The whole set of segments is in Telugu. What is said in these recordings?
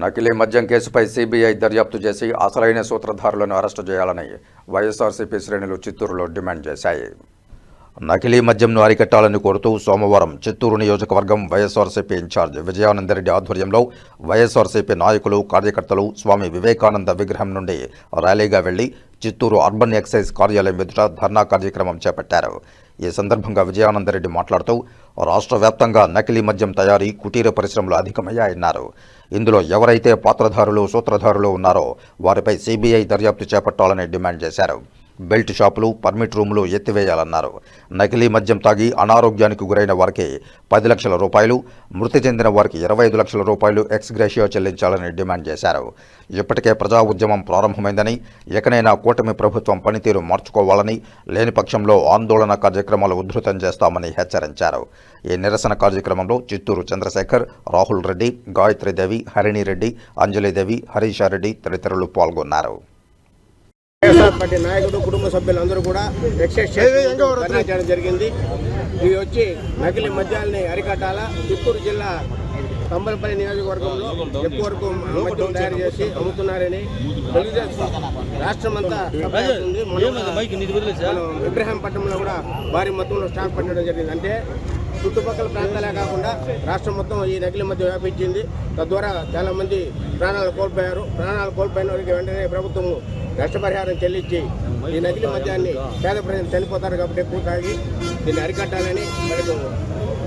నకిలీ మద్యం కేసుపై సిబిఐ దర్యాప్తు చేసి అసలైన సూత్రధారులను అరెస్టు చేయాలని వైఎస్ఆర్సీపీ శ్రేణులు చిత్తూరులో డిమాండ్ చేశాయి. నకిలీ మద్యంను అరికట్టాలని కోరుతూ సోమవారం చిత్తూరు నియోజకవర్గం వైఎస్ఆర్సీపీ ఇన్ఛార్జ్ విజయానందరెడ్డి ఆధ్వర్యంలో వైఎస్ఆర్సీపీ నాయకులు కార్యకర్తలు స్వామి వివేకానంద విగ్రహం నుండి ర్యాలీగా వెళ్ళి చిత్తూరు అర్బన్ ఎక్సైజ్ కార్యాలయం ఎదుట ధర్నా కార్యక్రమం చేపట్టారు. ఈ సందర్భంగా విజయానందరెడ్డి మాట్లాడుతూ రాష్ట్ర వ్యాప్తంగా నకిలీ మద్యం తయారీ కుటీర పరిశ్రమలు అధికమయ్యాయన్నారు. ఇందులో ఎవరైతే పాత్రధారులు సూత్రధారులు ఉన్నారో వారిపై సిబిఐ దర్యాప్తు చేపట్టాలని డిమాండ్ చేశారు. బెల్ట్ షాపులు పర్మిట్ రూములు ఎత్తివేయాలన్నారు. నకిలీ మద్యం తాగి అనారోగ్యానికి గురైన వారికి పది లక్షల రూపాయలు మృతి చెందిన వారికి ఇరవై ఐదు లక్షల రూపాయలు ఎక్స్ గ్రేషియో చెల్లించాలని డిమాండ్ చేశారు. ఇప్పటికే ప్రజా ఉద్యమం ప్రారంభమైందని ఎకనైనా కూటమి ప్రభుత్వం పనితీరు మార్చుకోవాలని లేని పక్షంలో ఆందోళన కార్యక్రమాలు ఉధృతం చేస్తామని హెచ్చరించారు. ఈ నిరసన కార్యక్రమంలో చిత్తూరు చంద్రశేఖర్ రాహుల్ రెడ్డి గాయత్రీదేవి హరిణిరెడ్డి అంజలిదేవి హరీషారెడ్డి తదితరులు పాల్గొన్నారు. పార్టీ నాయకుడు కుటుంబ సభ్యులందరూ కూడా ఎక్సైజ్ చేయడం జరిగింది. ఇవి వచ్చి నకిలీ మద్యాల్ని అరికట్టాలా? చిత్తూరు జిల్లా తంబలపల్లి నియోజకవర్గంలో ఎక్కువ వరకు మద్యం తయారు చేసి అమ్ముతున్నారని తెలుగుదేశం రాష్ట్రం అంతా ఉంది మనం విగ్రహంపట్నంలో కూడా భారీ మొత్తంలో స్టాక్ పెట్టడం జరిగింది. అంటే చుట్టుపక్కల ప్రాంతాలే కాకుండా రాష్ట్రం మొత్తం ఈ నకిలీ మధ్య వ్యాపించింది. తద్వారా చాలామంది ప్రాణాలు కోల్పోయారు. ప్రాణాలు కోల్పోయిన వారికి వెంటనే ప్రభుత్వము నష్టపరిహారం చెల్లించి ఈ నకిలీ మద్యాన్ని పేద ప్రజలు చనిపోతారు కాబట్టి ఎక్కువ తాగి దీన్ని అరికట్టాలని మనకు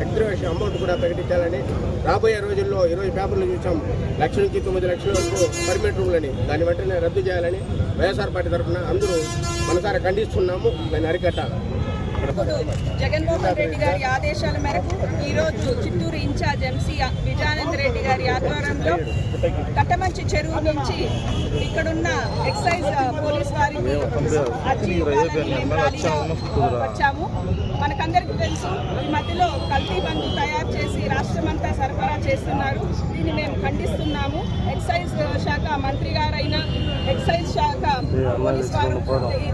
ఎక్స్ట్రేషన్ అమౌంట్ కూడా ప్రకటించాలని రాబోయే రోజుల్లో ఈరోజు పేపర్లు చూసాం. లక్ష నుంచి తొమ్మిది లక్షల వరకు పర్మిట్ రూమ్లని దాన్ని వెంటనే రద్దు చేయాలని వైఎస్ఆర్ పార్టీ తరఫున అందరూ మనసారా ఖండిస్తున్నాము. దాన్ని అరికట్టాలి. జగన్మోహన్ రెడ్డి గారి ఆదేశాల మేరకు ఈరోజు చిత్తూరు ఇన్ఛార్జ్ ఎంసీ విజయానంద రెడ్డి గారి ఆధ్వర్యంలో కట్టమంచి చెరువు నుంచి ఇక్కడున్న ఎక్సైజ్ పోలీస్ వారికి అర్జీ వచ్చాము. మనకందరికీ తెలుసు ఈ మధ్యలో కల్తీ బంధు తయారు చేసి రాష్ట్రమంతా సరఫరా చేస్తున్నారు. దీన్ని మేము ఖండిస్తున్నాము. ఎక్సైజ్ శాఖ మంత్రి గారైనా ఎక్సైజ్ శాఖ పోలీస్ వారు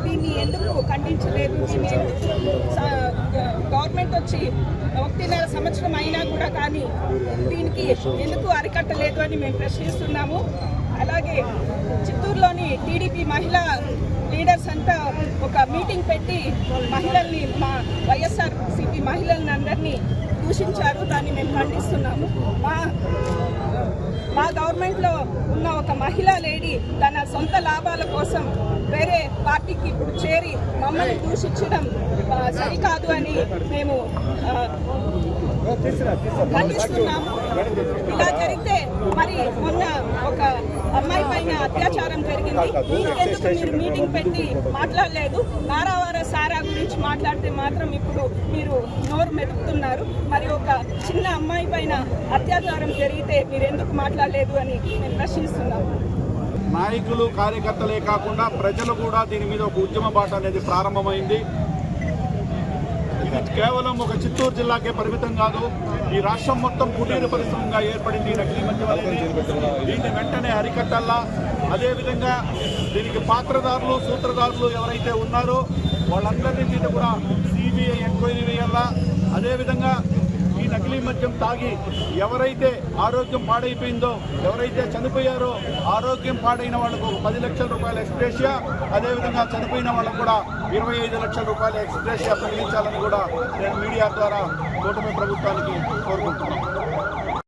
దీన్ని ఎందుకు ఖండించలేదు? గవర్నమెంట్ వచ్చి ఒకటిన్నర సంవత్సరం అయినా కూడా కానీ దీనికి ఎందుకు అరికట్టలేదు అని మేము ప్రశ్నిస్తున్నాము. అలాగే చిత్తూరులోని టీడీపీ మహిళా లీడర్స్ అంతా ఒక మీటింగ్ పెట్టి మహిళల్ని మా వైఎస్ఆర్ సిపి మహిళల్ని అందరినీ దూషించారు. దాన్ని మేము ఖండిస్తున్నాము. మా మా గవర్నమెంట్లో ఒక మహిళా లేడీ తన సొంత లాభాల కోసం వేరే పార్టీకి ఇప్పుడు చేరి మమ్మల్ని దూషించడం సరికాదు అని మేము ఖండిస్తున్నాము. ఇలా జరిగితే మరి మొన్న ఒక అమ్మాయి పైన అత్యాచారం జరిగింది. మీరు మీటింగ్ పెట్టి మాట్లాడలేదు? నారావార గురించి మాట్లాడితే మాత్రం ఇప్పుడు మీరు నోరు మెదుపుతున్నారు. మరి ఒక చిన్న అమ్మాయి పైన అత్యాచారం జరిగితే మీరు ఎందుకు మాట్లాడలేదు అని మేము ప్రశ్నిస్తున్నాము నాయకులు కార్యకర్తలే కాకుండా ప్రజలు కూడా దీని మీద ఒక ఉద్యమ బాట అనేది ప్రారంభమైంది. ఇది కేవలం ఒక చిత్తూరు జిల్లాకే పరిమితం కాదు ఈ రాష్ట్రం మొత్తం కుటీర పరిశ్రమగా ఏర్పడింది. నకిలీ మద్యం దీన్ని వెంటనే అరికట్టాలా? అదేవిధంగా దీనికి పాత్రదారులు సూత్రధారులు ఎవరైతే ఉన్నారో వాళ్ళందరినీ మీద కూడా సిబిఐ ఎంక్వైరీ వేయాలా? అదేవిధంగా ఈ నకిలీ మద్యం తాగి ఎవరైతే ఆరోగ్యం పాడైపోయిందో ఎవరైతే చనిపోయారో ఆరోగ్యం పాడైన వాళ్ళకు పది లక్షల రూపాయల ఎక్స్ప్రెషియా అదేవిధంగా చనిపోయిన వాళ్ళకు కూడా ఇరవై ఐదు లక్షల రూపాయల ఎక్స్ప్రెషియా ప్రకటించాలని కూడా నేను మీడియా ద్వారా కూటమి ప్రభుత్వానికి కోరుకుంటున్నాను.